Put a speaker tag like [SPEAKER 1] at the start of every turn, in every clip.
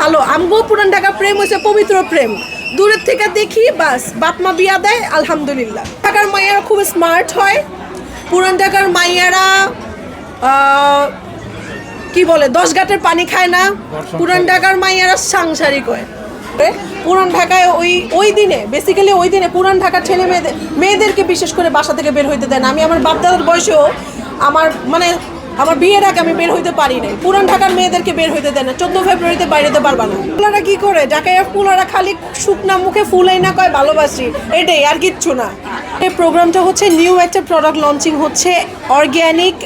[SPEAKER 1] ভালো। আমগো পুরান ঢাকা প্রেম হয়েছে পবিত্র প্রেম। দূরের থেকে দেখি, বাস, বাপ মা বিয়া দেয়, আলহামদুলিল্লাহ। ঢাকার মাইয়ারা খুব স্মার্ট হয়। পুরান ঢাকার মাইয়ারা কি বলে, দশ ঘাটের পানি খায় না। পুরান ঢাকার মাইয়ারা সাংসারিক হয়। পুরান ঢাকায় ওই ওই দিনে বেসিক্যালি ওই দিনে পুরান ঢাকার ছেলে মেয়েদের, মেয়েদেরকে বিশেষ করে বাসা থেকে বের হইতে দেন আমি আমার বাপদাদার বয়সেও আমার মানে আমার বিয়ের আগে আমি বের হইতে পারি নাই। পুরান ঢাকার মেয়েদেরকে বের হইতে দেয় না। চোদ্দ ফেব্রুয়ারিতে বাইরেতে পারবা না। ফুলারা কি করে? ঢাকায় ফুলারা খালি শুকনা মুখে ফুলাই না কয়, ভালোবাসি। এটাই আর কিচ্ছু না। এই প্রোগ্রামটা হচ্ছে নিউ একটা প্রোডাক্ট লঞ্চিং হচ্ছে অর্গ্যানিক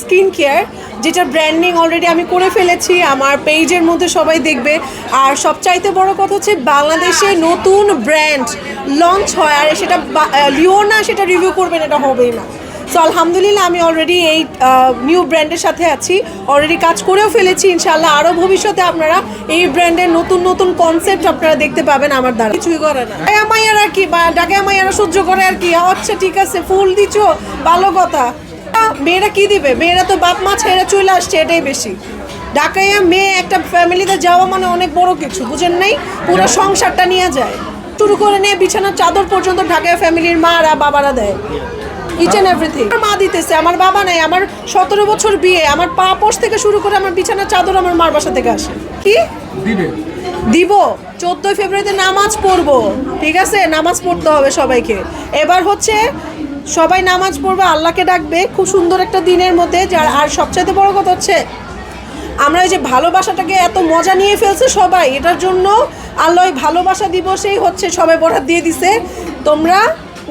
[SPEAKER 1] স্কিন কেয়ার যেটা ব্র্যান্ডিং অলরেডি আমি করে ফেলেছি। আমার পেজের মধ্যে সবাই দেখবে। আর সবচাইতে বড় কথা হচ্ছে বাংলাদেশে নতুন ব্র্যান্ড লঞ্চ হয়। আর সেটা লিও না সেটা রিভিউ করবেন এটা হবেই না। সো আলহামদুলিল্লাহ আমি অলরেডি এই নিউ ব্র্যান্ডের সাথে আছি। অলরেডি কাজ করেও ফেলেছি ইনশাল্লাহ আরও ভবিষ্যতে আপনারা এই ব্র্যান্ডের নতুন নতুন কনসেপ্ট আপনারা দেখতে পাবেন আমার দ্বারা। কিছুই করে না। মাইয়ারা কি বা ডাকা মাইয়ারা সহ্য করে আর কি? আচ্ছা ঠিক আছে ফুল দিচ্ছ ভালো কথা। মেয়েরা কি দিবে? মেয়েরা তো বাপ মা ছেড়ে চলে আসছে এটাই বেশি। ঢাকাইয়া মেয়ে একটা ফ্যামিলিতে যাওয়া মানে অনেক বড় কিছু বুঝেন নাই? পুরো সংসারটা নিয়ে যায়। শুরু করে নিয়ে বিছানার চাদর পর্যন্ত ঢাকায় ফ্যামিলির মারা বাবারা দেয়। ইচ অ্যান্ড এভরিথিং মা দিতেছে আমার বাবা নাই আমার সতেরো বছর বিয়ে আমার পা পোষ থেকে শুরু করে আমার বিছানার চাদর আমার মার বাসা থেকে আসে। কি?
[SPEAKER 2] দিবে।
[SPEAKER 1] দিব। চোদ্দোই ফেব্রুয়ারিতে নামাজ পড়ব। ঠিক আছে? নামাজ পড়তে হবে সবাইকে। এবার হচ্ছে সবাই নামাজ পড়বে আল্লাহকে ডাকবে। খুব সুন্দর একটা দিনের মধ্যে যার আর সবচাইতে বড় কথা হচ্ছে আমরা এই যে ভালোবাসাটাকে এত মজা নিয়ে ফেলছে সবাই এটার জন্য আল্লাহ ভালোবাসা দিবসেই হচ্ছে সবাই বরাদ দিয়ে দিছে। তোমরা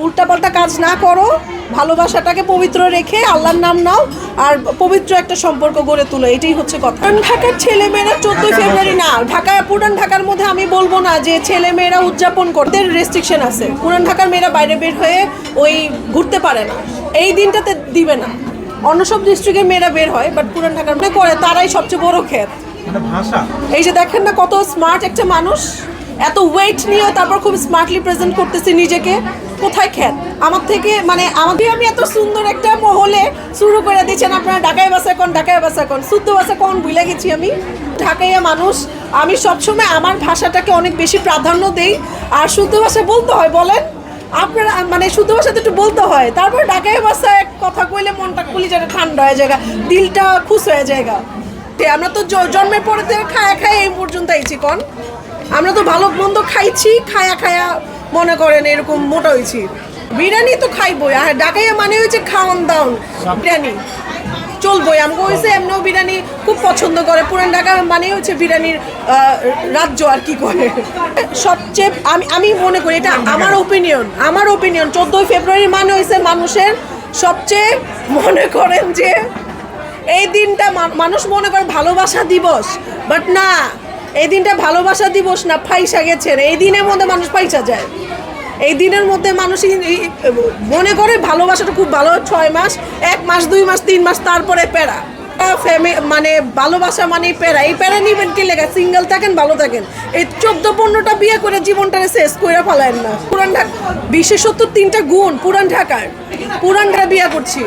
[SPEAKER 1] উল্টাপাল্টা কাজ না করো ভালোবাসাটাকে পবিত্র রেখে আল্লাহর নাম নাও আর পবিত্র একটা সম্পর্ক গড়ে তুলো এটাই হচ্ছে কথা। ঢাকার ছেলে মেয়েরা চোদ্দই ফেব্রুয়ারি না ঢাকা পুরান ঢাকার মধ্যে আমি বলব না যে ছেলে মেয়েরা উদযাপন করতে রেস্ট্রিকশন আছে। পুরান ঢাকার মেয়েরা বাইরে বের হয়ে ওই ঘুরতে পারে না এই দিনটাতে দিবে না। অন্য সব ডিস্ট্রিক্টের মেয়েরা বের হয় বাট পুরান ঢাকার মেয়ে করে তারাই সবচেয়ে বড় ক্ষেত
[SPEAKER 2] মানে ভাষা।
[SPEAKER 1] এই যে দেখেন না কত স্মার্ট একটা মানুষ এত ওয়েট নিয়ে তারপর খুব স্মার্টলি প্রেজেন্ট করতেছি নিজেকে। কোথায় খ্যাত আমার থেকে মানে আমাকে আমি এত সুন্দর একটা মহলে শুরু করে দিয়েছেন আপনারা, ঢাকায় বাসা কোন, ঢাকায় বাসা কোন? শুদ্ধ ভাষা কোন ভুলে গেছি আমি। ঢাকাইয়া মানুষ, আমি সবসময় আমার ভাষাটাকে অনেক বেশি প্রাধান্য দেই। আর শুদ্ধ ভাষা বলতে হয়, বলেন? আপনারা মানে শুদ্ধ ভাষাতে একটু বলতে হয়। তারপর ঢাকায় ভাষায় কথা কইলে মনটা খুলি যেটা ঠান্ডা হয়ে যায়, দিলটা খুশ হয়ে যায় আমরা তো জন্মের পরে থেকে খায়া খায়া এই পর্যন্ত আইছি, কন? আমরা তো ভালো মন্দ খাইছি, খায়া খায়া মনে করেন এরকম মোটা হয়েছি। বিরিয়ানি তো খাইবই, আর ডাকাইয়া মানে হয়েছে খাওয়ান দাওন বিরিয়ানি। চলবই, আমাকে হয়েছে এমনিও বিরিয়ানি খুব পছন্দ করে। পুরান ঢাকা মানে হচ্ছে বিরিয়ানির রাজ্য আর কি করে। সবচেয়ে, আমি আমি মনে করি এটা আমার ওপিনিয়ন আমার ওপিনিয়ন চোদ্দোই ফেব্রুয়ারি মানে হয়েছে মানুষের সবচেয়ে মনে করেন যে, এই দিনটা মানুষ মনে করে ভালোবাসা দিবস বাট না এই দিনটা ভালোবাসা দিবস না ফাইসা গেছেন এই দিনের মধ্যে মানুষ ফাইসা যায়। এই দিনের মধ্যে মানুষ মনে করে ভালোবাসাটা খুব ভালো, ছয় মাস, এক মাস, দুই মাস, তিন মাস, তারপরে প্যারা। মানে ভালোবাসা মানে প্যারা। এই প্যারা নিবেন কি লেখা সিঙ্গেল থাকেন, ভালো থাকেন। এই চোদ্দ পনেরোটা বিয়ে করে জীবনটা শেষ করে ফেলেন না। পুরান ঢাকা বিশেষত তিনটা গুণ পুরান ঢাকার। পুরান ঢাকা বিয়ে করছি।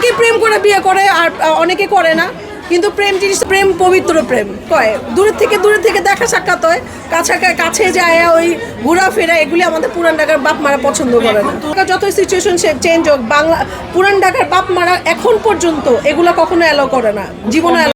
[SPEAKER 1] কি প্রেম করে বিয়ে করে আর অনেকে করে না। কিন্তু প্রেম জিনিস প্রেম, পবিত্র প্রেম। কয়? দূরের থেকে দূরের থেকে দেখা সাক্ষাৎ হয়। কাছা কাছে যায়, ওই ঘোরাফেরা, এগুলি আমাদের পুরান ঢাকার বাপ মারা পছন্দ করে না। যত সিচুয়েশন চেঞ্জ হোক, বাংলা, পুরান ঢাকার বাপ মারা এখন পর্যন্ত এগুলো কখনো অ্যালো করে না। জীবনে